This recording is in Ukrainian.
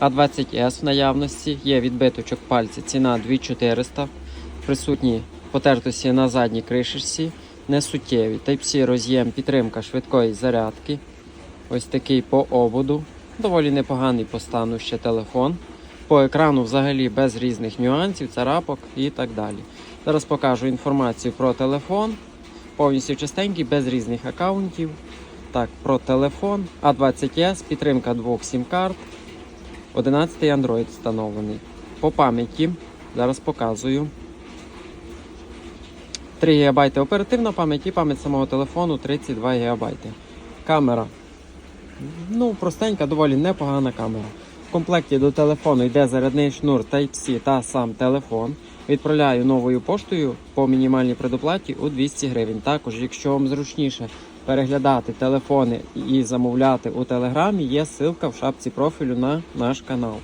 А20С в наявності, є відбиточок пальця, ціна 2400, присутні потертості на задній кришечці, несуттєві. Type-C роз'єм, підтримка швидкої зарядки. Ось такий по ободу. Доволі непоганий по стану ще телефон. По екрану взагалі без різних нюансів, царапок і так далі. Зараз покажу інформацію про телефон. Повністю чистенький, без різних аккаунтів. Так, про телефон А20S, підтримка двох сім-карт. 11 Android встановлений. По пам'яті, зараз показую. 3 ГБ оперативна пам'ять і пам'ять самого телефону 32 ГБ. Камера. Ну, простенька, доволі непогана камера. В комплекті до телефону йде зарядний шнур Type-C та сам телефон. Відправляю новою поштою по мінімальній предоплаті у 200 гривень. Також, якщо вам зручніше переглядати телефони і замовляти у телеграмі, є ссылка в шапці профілю на наш канал.